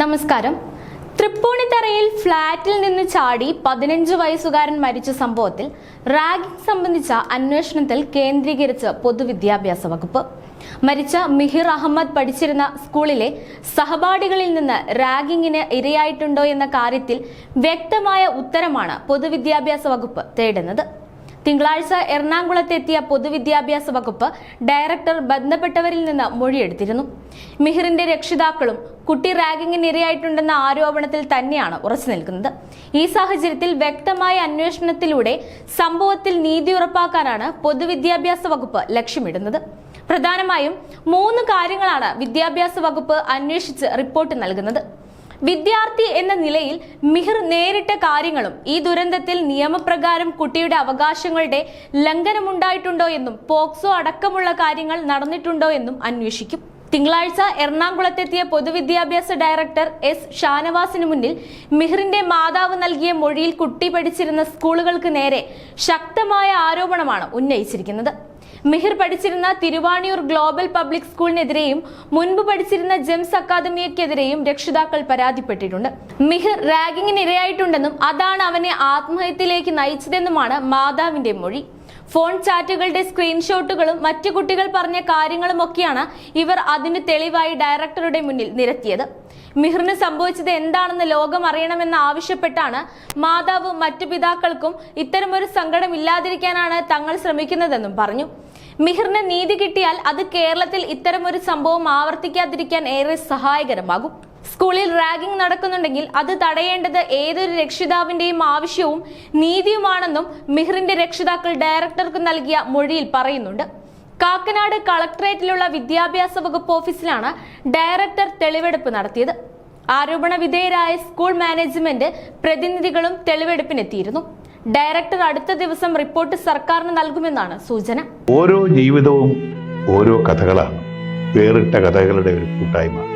നമസ്കാരം. തൃപ്പൂണിത്തറയിൽ ഫ്ളാറ്റിൽ നിന്ന് ചാടി പതിനഞ്ച് വയസ്സുകാരൻ മരിച്ച സംഭവത്തിൽ റാഗിംഗ് സംബന്ധിച്ച അന്വേഷണത്തിൽ കേന്ദ്രീകരിച്ച് പൊതുവിദ്യാഭ്യാസ വകുപ്പ്. മരിച്ച മിഹിർ അഹമ്മദ് പഠിച്ചിരുന്ന സ്കൂളിലെ സഹപാഠികളിൽ നിന്ന് റാഗിങ്ങിന് ഇരയായിട്ടുണ്ടോ എന്ന കാര്യത്തിൽ വ്യക്തമായ ഉത്തരമാണ് പൊതുവിദ്യാഭ്യാസ വകുപ്പ് തേടുന്നത്. തിങ്കളാഴ്ച എറണാകുളത്തെത്തിയ പൊതുവിദ്യാഭ്യാസ വകുപ്പ് ഡയറക്ടർ ബന്ധപ്പെട്ടവരിൽ നിന്ന് മൊഴിയെടുത്തിരുന്നു. മിഹിറിന്റെ രക്ഷിതാക്കളും കുട്ടി റാഗിങ്ങിന് ഇരയായിട്ടുണ്ടെന്ന ആരോപണത്തിൽ തന്നെയാണ് ഉറച്ചു നിൽക്കുന്നത്. ഈ സാഹചര്യത്തിൽ വ്യക്തമായ അന്വേഷണത്തിലൂടെ സംഭവത്തിൽ നീതി ഉറപ്പാക്കാനാണ് പൊതുവിദ്യാഭ്യാസ വകുപ്പ് ലക്ഷ്യമിടുന്നത്. പ്രധാനമായും മൂന്ന് കാര്യങ്ങളാണ് വിദ്യാഭ്യാസ വകുപ്പ് അന്വേഷിച്ച് റിപ്പോർട്ട് നൽകുന്നത്. വിദ്യാർത്ഥി എന്ന നിലയിൽ മിഹിർ നേരിട്ട കാര്യങ്ങളും ഈ ദുരന്തത്തിൽ നിയമപ്രകാരം കുട്ടിയുടെ അവകാശങ്ങളുടെ ലംഘനമുണ്ടായിട്ടുണ്ടോ എന്നും പോക്സോ അടക്കമുള്ള കാര്യങ്ങൾ നടന്നിട്ടുണ്ടോ എന്നും അന്വേഷിക്കും. തിങ്കളാഴ്ച എറണാകുളത്തെത്തിയ പൊതുവിദ്യാഭ്യാസ ഡയറക്ടർ എസ് ഷാനവാസിന് മുന്നിൽ മിഹിറിന്റെ മാതാവ് നൽകിയ മൊഴിയിൽ കുട്ടി പഠിച്ചിരുന്ന സ്കൂളുകൾക്ക് നേരെ ശക്തമായ ആരോപണമാണ് ഉന്നയിച്ചിരിക്കുന്നത്. മിഹിർ പഠിച്ചിരുന്ന തിരുവാണിയൂർ ഗ്ലോബൽ പബ്ലിക് സ്കൂളിനെതിരെയും മുൻപ് പഠിച്ചിരുന്ന ജെംസ് അക്കാദമിയക്കെതിരെയും രക്ഷിതാക്കൾ പരാതിപ്പെട്ടിട്ടുണ്ട്. മിഹിർ റാഗിങ്ങിന് ഇരയായിട്ടുണ്ടെന്നും അതാണ് അവനെ ആത്മഹത്യയിലേക്ക് നയിച്ചതെന്നുമാണ് മാതാവിന്റെ മൊഴി. ഫോൺ ചാറ്റുകളുടെ സ്ക്രീൻഷോട്ടുകളും മറ്റു കുട്ടികൾ പറഞ്ഞ കാര്യങ്ങളുമൊക്കെയാണ് ഇവർ അതിന് തെളിവായി ഡയറക്ടറുടെ മുന്നിൽ നിരത്തിയത്. മിഹിറിന് സംഭവിച്ചത് എന്താണെന്ന് ലോകം അറിയണമെന്ന് ആവശ്യപ്പെട്ടാണ് മാതാവ് മറ്റു പിതാക്കൾക്കും ഇത്തരമൊരു സങ്കടം ഇല്ലാതിരിക്കാനാണ് തങ്ങൾ ശ്രമിക്കുന്നതെന്നും പറഞ്ഞു. മിഹിറിന് നീതി കിട്ടിയാൽ അത് കേരളത്തിൽ ഇത്തരമൊരു സംഭവം ആവർത്തിക്കാതിരിക്കാൻ ഏറെ സഹായകരമാകും. സ്കൂളിൽ റാഗിംഗ് നടക്കുന്നുണ്ടെങ്കിൽ അത് തടയേണ്ടത് ഏതൊരു രക്ഷിതാവിന്റെയും ആവശ്യവും നീതിയുമാണെന്നും മിഹിറിന്റെ രക്ഷിതാക്കൾ ഡയറക്ടർക്ക് നൽകിയ മൊഴിയിൽ പറയുന്നുണ്ട്. കാക്കനാട് കളക്ടറേറ്റിലുള്ള വിദ്യാഭ്യാസ വകുപ്പ് ഓഫീസിലാണ് ഡയറക്ടർ തെളിവെടുപ്പ് നടത്തിയത്. ആരോപണ വിധേയരായ സ്കൂൾ മാനേജ്മെന്റ് പ്രതിനിധികളും തെളിവെടുപ്പിനെത്തിയിരുന്നു. ഡയറക്ടർ അടുത്ത ദിവസം റിപ്പോർട്ട് സർക്കാരിന് നൽകുമെന്നാണ് സൂചന. ഓരോ ജീവിതവും ഓരോ കഥകളാണ്. വേറിട്ട കഥകളുടെ ഒരു കൂട്ടായ്മ.